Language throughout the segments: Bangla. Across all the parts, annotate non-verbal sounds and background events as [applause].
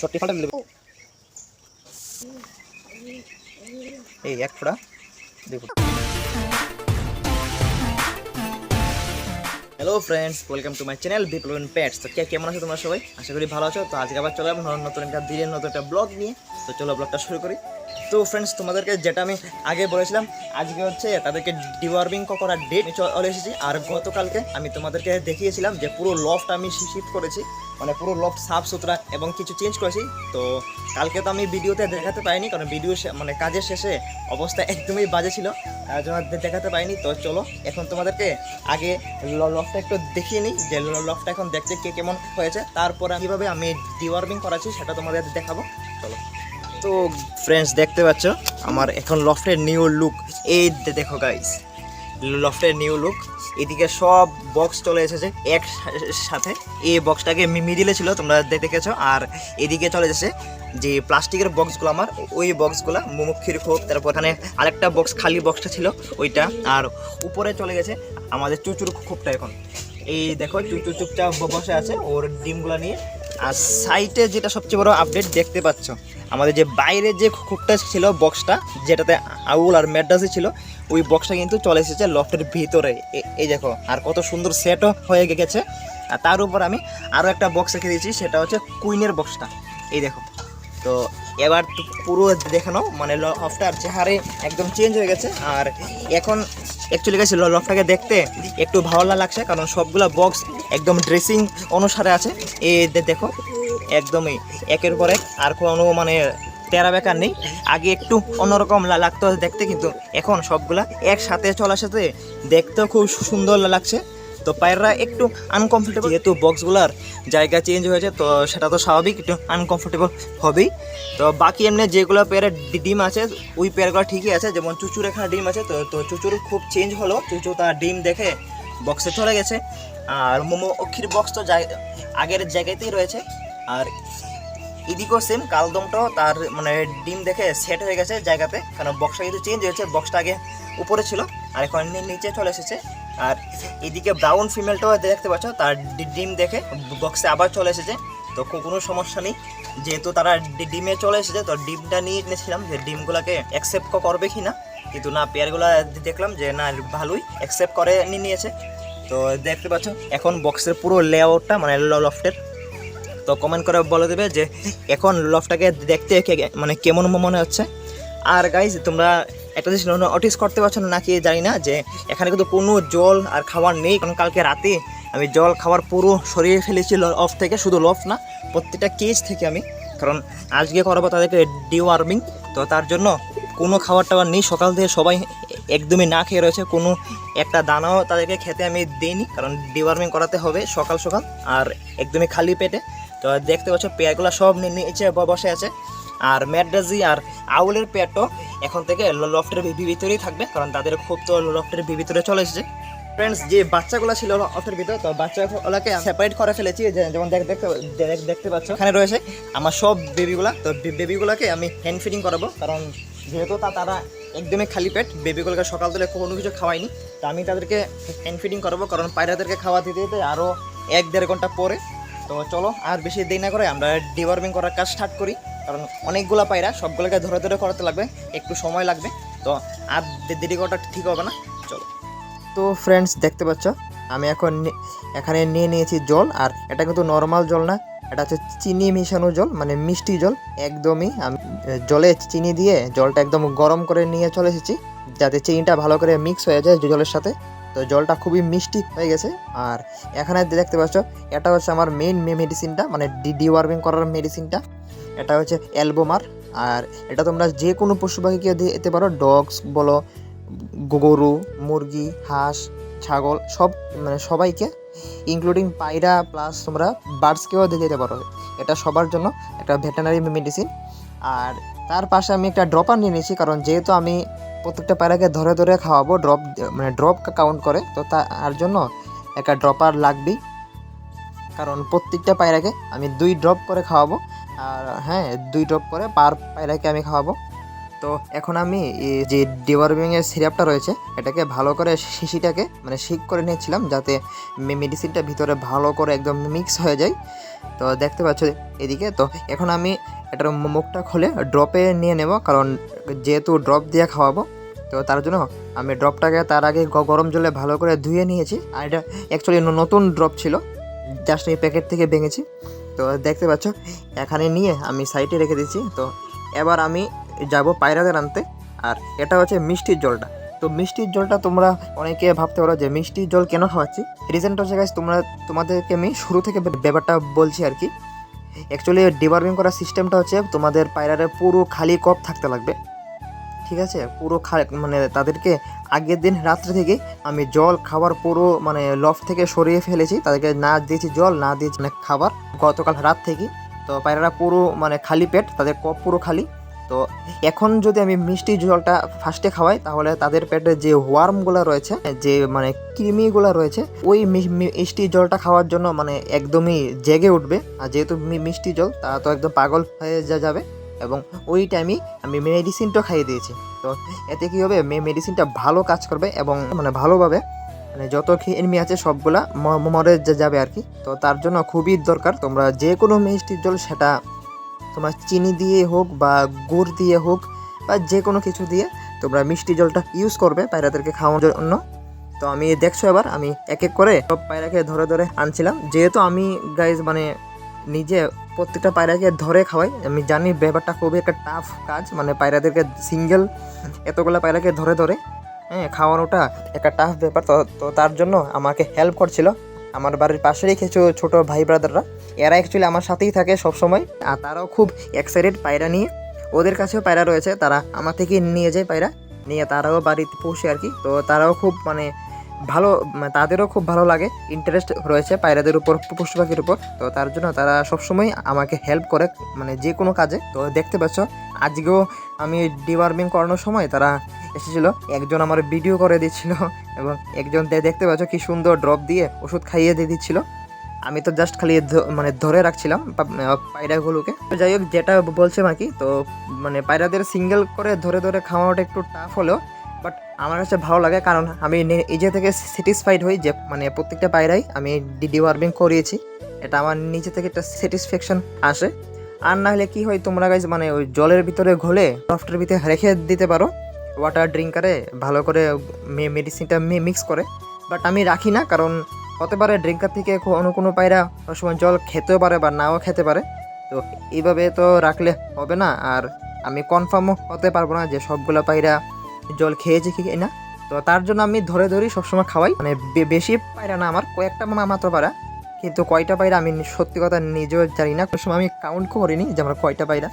ছোট্টি ফাটা দিলে এই এক ফোড়া দুই hello friends welcome to my channel Biplab pets তো কে কেমন আছো তোমরা সবাই? আশা করি ভালো আছো। তো আজকে আবার চলে যাব নতুন একটা দিনের নতুন একটা ব্লগ নিয়ে। তো চলো ব্লগটা শুরু করি। তো ফ্রেন্ডস তোমাদেরকে যেটা আমি আগে বলেছিলাম, আজকে হচ্ছে তাদেরকে ডিওয়ার্মিং করার ডেট চলে এসেছি। আর গতকালকে আমি তোমাদেরকে দেখিয়েছিলাম যে পুরো লফট আমি শিফট করেছি মানে পুরো লফট সাফ সুতরা এবং কিছু চেঞ্জ করেছি। তো কালকে তো আমি ভিডিওতে দেখাতে পাইনি, কারণ ভিডিও মানে কাজের শেষে অবস্থা [laughs] একদমই বাজে ছিল দেখাতে পাইনি। তো চলো, এখন তোমাদেরকে আগে লফটা একটু দেখিয়ে নিই, যে লফটা এখন দেখতে কে কেমন হয়েছে। তারপরে কীভাবে আমি ডিওয়ার্মিং করাচ্ছি সেটা তোমাদের দেখাবো। চলো। তো ফ্রেন্ডস দেখতে পাচ্ছ? আমার এখন লফটের নিউ লুক এই দেখো গাইস লফটের নিউ লুক এদিকে সব বক্স চলে এসেছে এক সাথে এই বক্সটাকে মিডিলে ছিল, তোমরা দেখেছ। আর এদিকে চলে এসেছে যে প্লাস্টিকের বক্সগুলো আমার। ওই বক্সগুলো মুমুক্ষির খোপ, তারপর এখানে আরেকটা বক্স খালি বক্সটা ছিল ওইটা। আর উপরে চলে গেছে আমাদের চুচুর খোপটা এখন। এই দেখো চুচু চুপচাপ ব- বসে আছে, ওর ডিমগুলো নিয়ে। আর সাইটে যেটা সবচেয়ে বড় আপডেট দেখতে পাচ্ছ, আমাদের যে বাইরে যে খোপটা ছিল বক্সটা যেটাতে আউল আর ম্যাডাসি ছিল, ওই বক্সটা কিন্তু চলে এসেছে লফটের ভিতরে। এই দেখো, আর কত সুন্দর সেটও হয়ে গেছে। আর তার উপর আমি আরও একটা বক্স রেখে দিয়েছি, সেটা হচ্ছে কুইনের বক্সটা এই দেখো, তো এবার পুরো দেখে নাও মানে লফটার চেহারে একদম চেঞ্জ হয়ে গেছে। আর এখন অ্যাকচুয়ালি গেছে লফটাকে দেখতে একটু ভালো লাগছে, কারণ সবগুলা বক্স একদম ড্রেসিং অনুসারে আছে। এ দেখো, একদমই একের পরে আর কোনো মানে তেরা বেকার নেই। আগে একটু অন্যরকম লাগতো দেখতে, কিন্তু এখন সবগুলা একসাথে চলার সাথে দেখতেও খুব সুন্দর লাগছে। তো পায়রা একটু আনকমফোর্টেবল যেহেতু বক্সগুলার জায়গা চেঞ্জ হয়েছে, তো সেটা তো স্বাভাবিক, একটু আনকমফোর্টেবল হবেই। তো বাকি এমনি যেগুলো পেয়ারের ডিম আছে, ওই পেয়ারগুলো ঠিকই আছে। যেমন চুচুর এখানে ডিম আছে, তো তো চুচুর খুব চেঞ্জ হলো। চুচু তার ডিম দেখে বক্সে চলে গেছে। আর মোমো অক্ষির বক্স তো আগের জায়গাতেই রয়েছে। আর এদিকেও সেম কালদমটাও তার মানে ডিম দেখে সেট হয়ে গেছে জায়গাতে। কারণ বক্সটা কিন্তু চেঞ্জ হয়েছে বক্সটা আগে উপরে ছিল। আর এখন নিচে চলে এসেছে। আর এদিকে ব্রাউন ফিমেলটাও দেখতে পাচ্ছ, তার ডিম দেখে বক্সে আবার চলে এসেছে। তো কোনো সমস্যা নেই। যেহেতু তারা ডিমে চলে এসেছে, তো ডিমটা নিয়ে নিয়েছিলাম যে ডিমগুলোকে অ্যাকসেপ্ট করবে কি না কিন্তু না, পেয়ারগুলো দেখলাম যে না, ভালোই অ্যাকসেপ্ট করে নিয়ে নিয়েছে। তো দেখতে পাচ্ছ, এখন বক্সের পুরো লেআউটটা মানে লফটের তো কমেন্ট করে বলে দেবে যে, এখন লফটাকে দেখতে মানে কেমন মনে হচ্ছে। আর গাইজ তোমরা একটা জিনিস নোটিস করতে পারছ না নাকি জানি না, যে এখানে কিন্তু কোনো জল আর খাবার নেই। কারণ কালকে রাতে আমি জল খাবার পুরো সরিয়ে ফেলেছি অফ থেকে, শুধু লফ না, প্রত্যেকটা কেজ থেকে আমি। কারণ আজকে করাবো তাদেরকে ডিওয়ার্মিং তো তার জন্য কোনো খাবার টাবার নেই। সকাল থেকে সবাই একদমই না খেয়ে রয়েছে, কোনো একটা দানাও তাদেরকে খেতে আমি দিইনি। কারণ ডিওয়ার্মিং করাতে হবে সকাল সকাল, আর একদমই খালি পেটে। তো দেখতে পাচ্ছ, পেয়ারগুলো সব নিচে বসে আছে। আর ম্যাড্রাজি আর আউলের পেয়ারটাও এখন থেকে লফটের ভিতরেই থাকবে, কারণ তাদের খুব তো লফটের ভিতরে চলে এসেছে। ফ্রেন্ডস যে বাচ্চাগুলো ছিল লফটের ভিতরে, তো বাচ্চাগুলোকে সেপারেট করে ফেলেছি যেমন দেখ দেখতে দেখ- দেখতে পাচ্ছ, এখানে রয়েছে আমার সব বেবিগুলা তো বেবিগুলোকে আমি হ্যান্ড ফিডিং করাবো, কারণ যেহেতু তা তারা একদমই খালি পেট বেবিগুলোকে সকাল থেকে কোনো কিছু খাওয়াইনি তো আমি তাদেরকে হ্যান্ড ফিডিং করাবো, কারণ পায়রাদেরকে খাওয়া দিতে দিতে আরও এক দেড় ঘণ্টা পরে। তো চলো, আর বেশি দেরি না করে আমরা ডিওয়ার্মিং করার কাজ স্টার্ট করি। কারণ অনেকগুলো পায়রা, সবগুলোকে ধরে ধরে করাতে লাগবে, একটু সময় লাগবে। তো আর দেরি করাটা ঠিক হবে না। চলো। তো ফ্রেন্ডস দেখতে পাচ্ছ, আমি এখন এখানে নিয়ে নিয়েছি জল, আর এটা কিন্তু নর্মাল জল না, এটা হচ্ছে চিনি মিশানো জল মানে মিষ্টি জল। একদমই আমি জলে চিনি দিয়ে জলটা একদম গরম করে নিয়ে চলে এসেছি, যাতে চিনিটা ভালো করে মিক্স হয়ে যায় জলের সাথে। তো জলটা খুবই মিষ্টি হয়ে গেছে, আর এখানে দেখতে পাচ্ছ, এটা হচ্ছে আমার মেইন মেডিসিনটা মানে ডিওয়ার্মিং করার মেডিসিনটা এটা হচ্ছে অ্যালবোমার আর এটা তোমরা যে কোনো পশু পাখিকে দিতে পারো ডগস বলো, গরু, মুরগি, হাঁস, ছাগল, সব মানে সবাইকে ইনক্লুডিং পায়রা প্লাস তোমরা বার্ডসকেও দিয়ে দিতে পারো। এটা সবার জন্য একটা ভেটেনারি মেডিসিন আর তার পাশে আমি একটা ড্রপার নিয়ে নিয়েছি, কারণ যেহেতু আমি প্রত্যেকটা পায়রাকে ধরে ধরে খাওয়াবো ড্রপ মানে ড্রপ কাউন্ট করে, তো তার জন্য একটা ড্রপার লাগবেই। কারণ প্রত্যেকটা পায়রাকে আমি দুই ড্রপ করে খাওয়াবো। আর হ্যাঁ দুই ড্রপ করে পার পায়রাকে আমি খাওয়াবো। তো এখন আমি যে ডিওয়ার্মিং এর সিরাপটা রয়েছে, এটাকে ভালো করে শিশিটাকে মানে শিক করে নিয়েছিলাম যাতে মেডিসিনটা ভিতরে ভালো করে একদম মিক্স হয়ে যায়। তো দেখতে পাচ্ছ এদিকে, তো এখন আমি এটার মুখটা খুলে ড্রপে নিয়ে নেব, কারণ যেহেতু ড্রপ দিয়ে খাওয়াবো, তো তার জন্য আমি ড্রপটাকে তার আগে গরম জলে ভালো করে ধুয়ে নিয়েছি। আর এটা অ্যাকচুয়ালি নতুন ড্রপ ছিল জাস্ট এই প্যাকেট থেকে ভেঙেছি। তো দেখতে পাচ্ছ এখানে নিয়ে আমি সাইডে রেখে দিচ্ছি। তো এবার আমি যাব পায়রাদের আনতে আর এটা হচ্ছে মিষ্টির জলটা। তো মিষ্টির জলটা তোমরা অনেকে ভাবতে পারো যে মিষ্টির জল কেন খাওয়াচ্ছি? রিজেন্ট হচ্ছে guys, তোমরা তোমাদেরকে আমি শুরু থেকে ব্যাপারটা বলছি আর কি। অ্যাকচুয়ালি ডিবার্মিং করার সিস্টেমটা হচ্ছে তোমাদের পায়রারে পুরো খালি কপ থাকতে লাগবে। ঠিক আছে? পুরো খা মানে তাদেরকে আগের দিন রাত্রে থেকে আমি জল, খাবার পুরো মানে লফ থেকে সরিয়ে ফেলেছি। তাদেরকে না দিয়েছি জল, না দিয়েছি মানে খাবার। গতকাল রাত থেকে। তো পায়রারা পুরো মানে খালি পেট, তাদের কপ পুরো খালি। তো এখন যদি আমি মিষ্টি জলটা ফার্স্টে খাওয়াই, তাহলে তাদের পেটে যে ওয়ার্মগুলো রয়েছে, যে মানে কৃমিগুলো রয়েছে, ওই মিষ্টি জলটা খাওয়ার জন্য মানে একদমই জেগে উঠবে। আর যেহেতু মিষ্টি জল, তা তো একদম পাগল হয়ে যাবে। এবং ওই টাইমই আমি মেডিসিনটা খাইয়ে দিয়েছি। তো এতে কী হবে? মেডিসিনটা ভালো কাজ করবে এবং মানে ভালোভাবে মানে যত এনিমি আছে সবগুলা মরে যাবে আর কি তো তার জন্য খুবই দরকার তোমরা যে কোনো মিষ্টির জল সেটা তোমার চিনি দিয়ে হোক বা গুড় দিয়ে হোক বা যে কোনো কিছু দিয়ে তোমরা মিষ্টি জলটা ইউজ করবে পায়রাদেরকে খাওয়ানোর জন্য। তো আমি দেখছ এবার, আমি এক এক করে সব পায়রাকে ধরে ধরে আনছিলাম। যেহেতু আমি গাইজ মানে নিজে প্রত্যেকটা পায়রাকে ধরে খাওয়াই। আমি জানি ব্যাপারটা খুবই একটা টাফ কাজ মানে পায়রাদেরকে সিঙ্গেল এতগুলো পায়রাকে ধরে ধরে হ্যাঁ খাওয়ানোটা একটা টাফ ব্যাপার। তো তার জন্য আমাকে হেল্প করছিল। আমার বাড়ির পাশেরই কিছু ছোট ভাই ব্রাদাররা এরা অ্যাকচুয়ালি আমার সাথেই থাকে সব সময় আর তারাও খুব এক্সাইটেড পায়রা নিয়ে। ওদের কাছেও পায়রা রয়েছে। তারা আমার থেকে নিয়ে যায় পায়রা। নিয়ে তারাও বাড়িতে পৌঁছে আর কি। তো তারাও খুব মানে ভালো তাদেরও খুব ভালো লাগে। ইন্টারেস্ট রয়েছে পায়রাদের উপর, পশু পাখির উপর। তো তার জন্য তারা সবসময় আমাকে হেল্প করে মানে যে কোনো কাজে। তো দেখতে পাচ্ছ, আজকেও আমি ডিওয়ার্মিং করানোর সময় তারা এসেছিল। একজন আমার ভিডিও করে দিচ্ছিল এবং একজন দেখতে পাচ্ছ কি সুন্দর ড্রপ দিয়ে ওষুধ খাইয়ে দিয়ে দিচ্ছিল। আমি তো জাস্ট খালি মানে ধরে রাখছিলাম পায়রাগুলোকে। যাই হোক, যেটা বলছে আর কি, তো মানে পায়রাদের সিঙ্গেল করে ধরে ধরে খাওয়াটা একটু টাফ হলেও আমার কাছে ভালো লাগে কারণ আমি নিজে থেকে স্যাটিসফাইড হই যে মানে প্রত্যেকটা পায়রাই আমি ডিওয়ার্মিং করিয়েছি। এটা আমার নিজে থেকে একটা স্যাটিসফ্যাকশন আসে। আর না হলে কী হয় তোমরা গাইজ মানে ওই জলের ভিতরে ঘোলে সফটের ভিতরে রেখে দিতে পারো। ওয়াটার ড্রিঙ্কারে ভালো করে মেডিসিনটা মিক্স করে। বাট আমি রাখি না কারণ হতে পারে ড্রিঙ্কার থেকে কোনো কোনো পায়রা সময় জল খেতেও পারে বা নাও খেতে পারে। তো এইভাবে তো রাখলে হবে না। আর আমি কনফার্মও হতে পারব না যে সবগুলো পায়রা জল খেয়েছে কি না? তো তার জন্য আমি ধরে ধরেই সবসময় খাওয়াই। মানে বেশি পায়রা না আমার, কয়েকটা মাত্র পায়রা। কিন্তু কয়টা পায়রা আমি সত্যি কথা নিজেও জানি না। কোনো সময় আমি কাউন্ট করিনি যে আমার কয়টা পায়রা।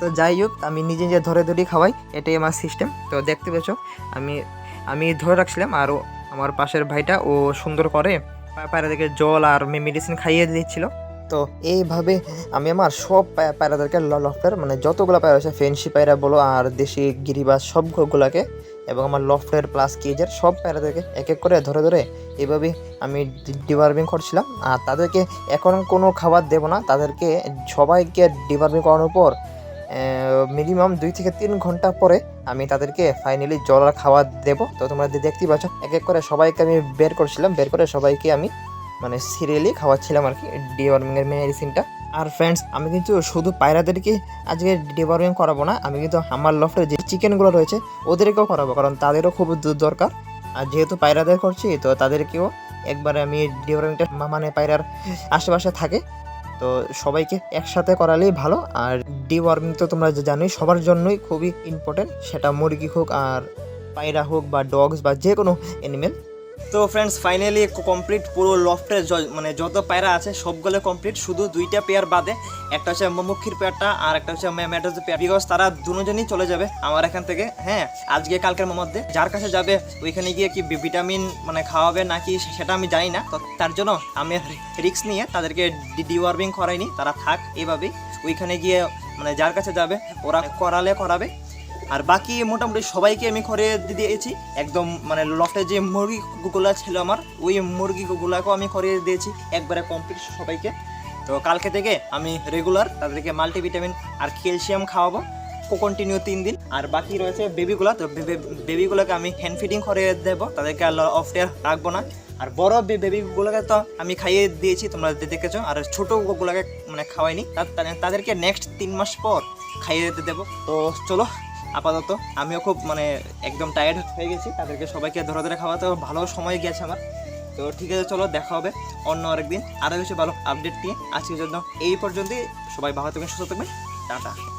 তো যাই হোক, আমি নিজে নিজে ধরে ধরেই খাওয়াই। এটাই আমার সিস্টেম তো দেখতে পেছো আমি আমি ধরে রাখছিলাম আর আমার পাশের ভাইটা ও সুন্দর করে পা- পায়রাদেরকে জল আর মেডিসিন খাইয়ে দিচ্ছিল। তো এইভাবে আমি আমার সব পায়- পায়রাদেরকে লফটের মানে যতগুলো পায়রা আছে, ফেন্সি পায়রা বলো, আর দেশি গিরিবাস সবগুলোকে এবং আমার লফটের প্লাস কেজের সব পায়রাদেরকে এক এক করে ধরে ধরে এইভাবেই আমি ডিবার্মিং করছিলাম। আর তাদেরকে এখন কোনো খাবার দেবো না। তাদেরকে সবাইকে ডিবার্মিং করানোর পর মিনিমাম দুই থেকে তিন ঘণ্টা পরে আমি তাদেরকে ফাইনালি জল আর খাবার দেবো। তো তোমরা দেখতেই পাচ্ছ এক এক করে সবাইকে আমি বের করছিলাম। বের করে সবাইকে আমি মানে সিরিয়ালি খাওয়াচ্ছিলাম আর কি ডিওয়ার্মিংয়ের মেডিসিনটা আর ফ্রেন্ডস আমি কিন্তু শুধু পায়রাদেরকে আজকে ডিওয়ার্মিং করাবো না, আমি কিন্তু আমার লফটের যে চিকেনগুলো রয়েছে, ওদেরকেও করাবো, কারণ তাদেরও খুব দু- দরকার। আর যেহেতু পায়রাদের করছি, তো তাদেরকেও একবারে আমি ডিওয়ার্মিংটা মানে পায়রার আশেপাশে থাকে। তো সবাইকে একসাথে করালেই ভালো। আর ডিওয়ার্মিং তো তোমরা জানোই, সবার জন্যই খুবই ইম্পর্টেন্ট সেটা মুরগি হোক আর পায়রা হোক বা ডগস বা যে কোনো অ্যানিমেল তো ফ্রেন্ডস ফাইনালি কমপ্লিট পুরো লফটের মানে যত পায়রা আছে, সবগুলো কমপ্লিট শুধু দুইটা পেয়ার বাদে, একটা হচ্ছে মুখির পেয়ারটা আর একটা হচ্ছে ম্যাটোজের পেয়ার বিকজ তারা দুজনই চলে যাবে আমার এখান থেকে হ্যাঁ? আজকে কালকের মধ্যে। যার কাছে যাবে, ওইখানে গিয়ে কি ভিটামিন মানে খাওয়াবে নাকি সেটা আমি জানি না। তো তার জন্য আমি রিক্স নিয়ে তাদেরকে ডিওয়ার্মিং করাইনি। তারা থাক এভাবেই ওইখানে গিয়ে মানে যার কাছে যাবে, ওরা করালে করাবে। আর বাকি মোটামুটি সবাইকে আমি দিয়ে দিয়েছি। একদম মানে লফটে যে মুরগিগুলো ছিল আমার, ওই মুরগিগুলোকেও আমি করিয়ে দিয়েছি। একবারে কমপ্লিট সবাইকে। তো কালকে থেকে আমি রেগুলার তাদেরকে মাল্টিভিটামিন আর ক্যালসিয়াম খাওয়াবো। কন্টিনিউ তিন দিন। আর বাকি রয়েছে বেবিগুলো তো বেবিগুলোকে আমি হ্যান্ড ফিডিং করে দেবো। তাদেরকে আল্লাহ অফ ডে রাখব না। আর বড় বেবিগুলোকে তো আমি খাইয়ে দিয়েছি, তোমরা দেখেছ। আর ছোটোগুলোকে মানে খাওয়াইনি। তাদেরকে নেক্সট তিন মাস পর খাইয়ে দিতে দেবো। তো চলো আপাতত। আমিও খুব মানে একদম টায়ার্ড হয়ে গেছি। তাদেরকে সবাইকে ধরে ধরে খাওয়াতে ভালো সময় গেছে আমার। তো ঠিক আছে, চলো, দেখা হবে অন্য আরেকদিন। আরও কিছু ভালো আপডেট নিয়ে। আজকের জন্য এই পর্যন্তই। সবাই ভালো থাকবেন, সুস্থ থাকবেন। টাটা।